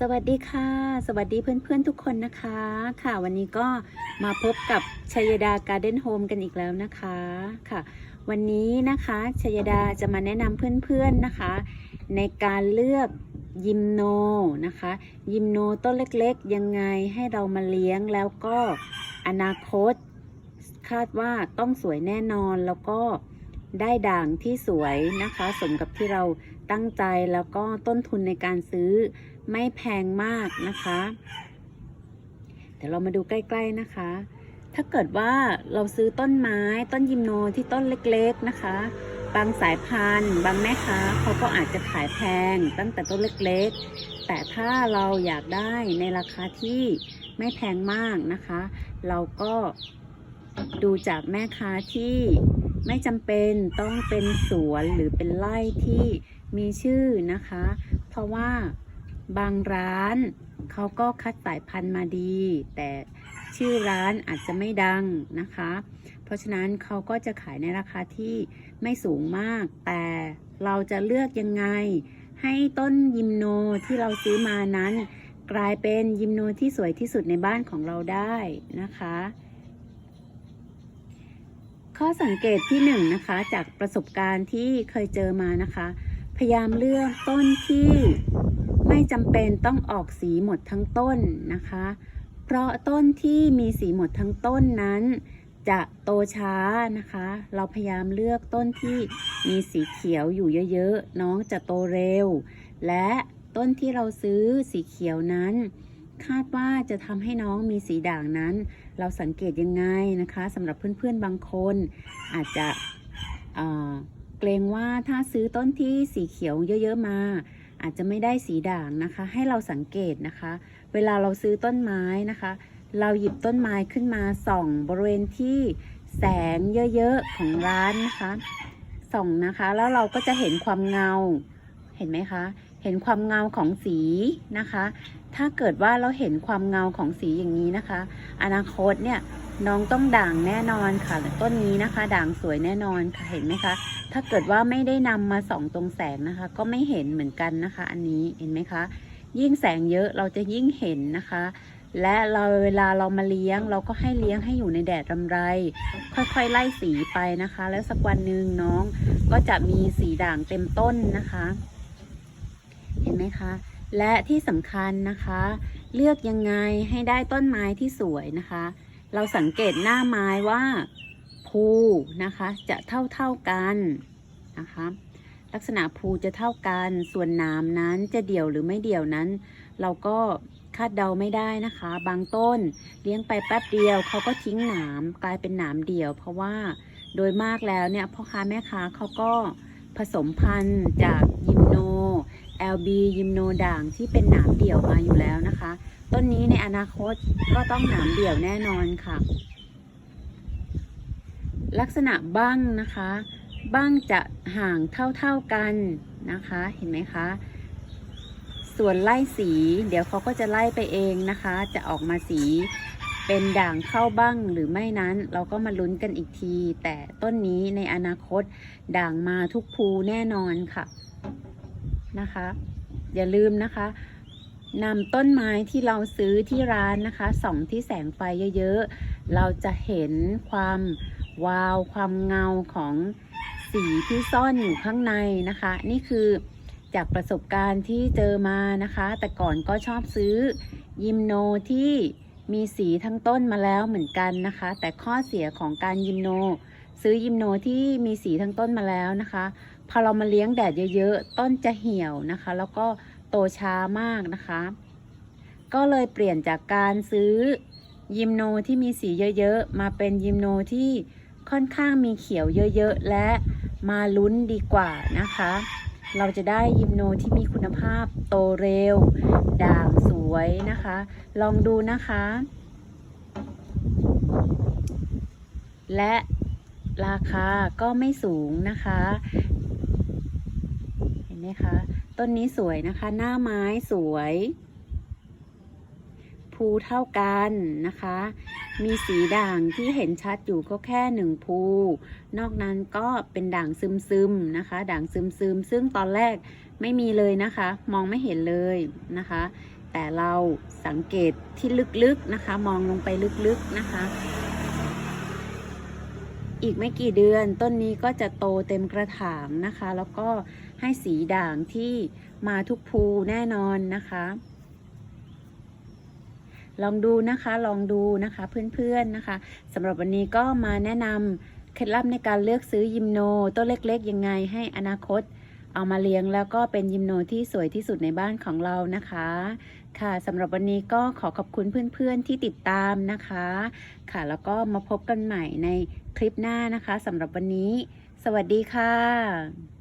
สวัสดีค่ะ สวัสดีเพื่อนๆทุกคนนะคะ ค่ะวันนี้ก็มาพบกับชยดาการ์เด้นโฮมกันอีกแล้วนะคะค่ะ วันนี้นะคะชยดาจะมาแนะนำเพื่อนๆนะคะ ในการเลือกยิมโนนะคะ ยิมโนต้นเล็กๆ ยังไงให้เรามาเลี้ยงแล้วก็อนาคต คาดว่าต้องสวยแน่นอนแล้วก็ได้ด่างที่สวยนะคะ สมกับที่เราตั้งใจแล้วก็ต้นทุนในการซื้อ ไม่แพงมากนะคะเดี๋ยวเรามาดูใกล้ ๆนะคะ ถ้าเกิดว่าเราซื้อต้นไม้ต้นยิมโนที่ต้นเล็กๆนะคะ บางสายพันธุ์ บางแม่ค้าเขาก็อาจจะขายแพงตั้งแต่ต้นเล็กๆ แต่ถ้าเราอยากได้ในราคาที่ไม่แพงมากนะคะ เราก็ดูจากแม่ค้าที่ไม่จำเป็นต้องเป็นสวนหรือเป็นไร่ที่มีชื่อนะคะ เพราะว่า บางร้านเขาก็คัดสายพันธุ์มาดี แต่ชื่อร้านอาจจะไม่ดังนะคะ เพราะฉะนั้นเขาก็จะขายในราคาที่ไม่สูงมาก แต่เราจะเลือกยังไง ให้ต้นยิมโนที่เราซื้อมานั้น กลายเป็นยิมโนที่สวยที่สุดในบ้านของเราได้นะคะ ข้อสังเกตที่หนึ่งนะคะจากประสบการณ์ที่เคยเจอมานะคะ พยายามเลือกต้นที่ ไม่จำเป็นต้องออกสีหมดทั้งต้นนะคะ เพราะต้นที่มีสีหมดทั้งต้นนั้น จะโตช้านะคะ เราพยายามเลือกต้นที่มีสีเขียวอยู่เยอะๆ น้องจะโตเร็ว และต้นที่เราซื้อสีเขียวนั้น คาดว่าจะทำให้น้องมีสีด่างนั้น เราสังเกตยังไงนะคะสำหรับเพื่อนๆบางคน อาจจะเเกรงว่าถ้าซื้อต้นที่สีเขียวเยอะ ๆ มา อาจจะไม่ได้สีด่างนะคะ ให้เราสังเกตนะคะ เวลาเราซื้อต้นไม้นะคะ เราหยิบต้นไม้ขึ้นมาส่องบริเวณที่แสงเยอะๆของร้านนะคะส่องนะคะ แล้วเราก็จะเห็นความเงาเห็นไหมคะ เห็นความเงาของสีนะคะ ถ้าเกิดว่าเราเห็นความเงาของสีอย่างนี้นะคะ อนาคตเนี่ย น้องต้องด่างแน่นอนค่ะต้นนี้นะคะ ด่างสวยแน่นอนค่ะเห็นไหมคะ ถ้าเกิดว่าไม่ได้นำมาส่องตรงแสงนะคะ ก็ไม่เห็นเหมือนกันนะคะ อันนี้เห็นไหมคะ ยิ่งแสงเยอะเราจะยิ่งเห็นนะคะ และเราเวลาเรามาเลี้ยง เราก็ให้เลี้ยงให้อยู่ในแดดรำไร ค่อยๆไล่สีไปนะคะ แล้วสักวันหนึ่งน้องก็จะมีสีด่างเต็มต้นนะคะ เห็นไหมคะและที่สำคัญนะคะ เลือกยังไงให้ได้ต้นไม้ที่สวยนะคะ เราสังเกตหน้าไม้ว่าภูนะคะจะเท่าเท่ากันนะคะลักษณะภูจะเท่ากันส่วนหนามนั้นจะเดี่ยวหรือไม่เดี่ยวนั้น เราก็คาดเดาไม่ได้นะคะ บางต้นเลี้ยงไปแป๊บเดียวเขาก็ทิ้งหนามกลายเป็นหนามเดี่ยว เพราะว่าโดยมากแล้วเนี่ยพ่อค้าแม่ค้าเขาก็ผสมพันธุ์จากยิมโน LB ยิมโนด่างที่เป็นหนามเดี่ยวมาอยู่แล้วนะคะ ต้นนี้ในอนาคตก็ต้องหนามเดี่ยวแน่นอนค่ะ ลักษณะบ้างนะคะ บ้างจะห่างเท่าๆกันนะคะ เห็นไหมคะ ส่วนไล่สี เดี๋ยวเขาก็จะไล่ไปเองนะคะ จะออกมาสีเป็นด่างเข้าบ้างหรือไม่นั้นเราก็มาลุ้นกันอีกที แต่ต้นนี้ในอนาคตด่างมาทุกภูแน่นอนค่ะ นะคะ อย่าลืมนะคะนำต้นไม้ที่เราซื้อที่ร้านนะคะส่องที่แสงไฟเยอะๆ เราจะเห็นความวาวความเงาของสีที่ซ่อนอยู่ข้างในนะคะ นี่คือจากประสบการณ์ที่เจอมานะคะ แต่ก่อนก็ชอบซื้อยิมโนที่มีสีทั้งต้นมาแล้วเหมือนกันนะคะ แต่ข้อเสียของการยิมโน ซื้อยิมโนที่มีสีทั้งต้นมาแล้วนะคะ พอเรามาเลี้ยงแดดเยอะๆ ต้นจะเหี่ยวนะคะ แล้วก็โตช้ามากนะคะ ก็เลยเปลี่ยนจากการซื้อยิมโนที่มีสีเยอะๆ มาเป็นยิมโนที่ค่อนข้างมีเขียวเยอะๆ และมาลุ้นดีกว่านะคะ เราจะได้ยิมโนที่มีคุณภาพโตเร็ว ด่างสวยนะคะ ลองดูนะคะ และราคาก็ไม่สูงนะคะ ไหมคะ ต้นนี้สวยนะคะ หน้าไม้สวย ภูเท่ากันนะคะ มีสีด่างที่เห็นชัดอยู่ก็แค่หนึ่งภู นอกนั้นก็เป็นด่างซึมๆนะคะ ด่างซึมๆ ซึ่งตอนแรกไม่มีเลยนะคะ มองไม่เห็นเลยนะคะ แต่เราสังเกตที่ลึกๆนะคะ มองลงไปลึกๆนะคะ อีกไม่กี่เดือน ต้นนี้ก็จะโตเต็มกระถางนะคะ แล้วก็ให้สีด่างที่มาทุกภูแน่นอนนะคะ ลองดูนะคะลองดูนะคะเพื่อนๆนะคะสำหรับวันนี้ก็มาแนะนำเคล็ดลับในการเลือกซื้อยิมโนต้นเล็กๆ ยังไงให้อนาคตเอามาเลี้ยงแล้วก็เป็นยิมโนที่สวยที่สุดในบ้านของเรานะคะ ค่ะสำหรับวันนี้ก็ขอขอบคุณเพื่อนๆที่ติดตามนะคะ ค่ะแล้วก็มาพบกันใหม่ในคลิปหน้านะคะสำหรับวันนี้ สวัสดีค่ะ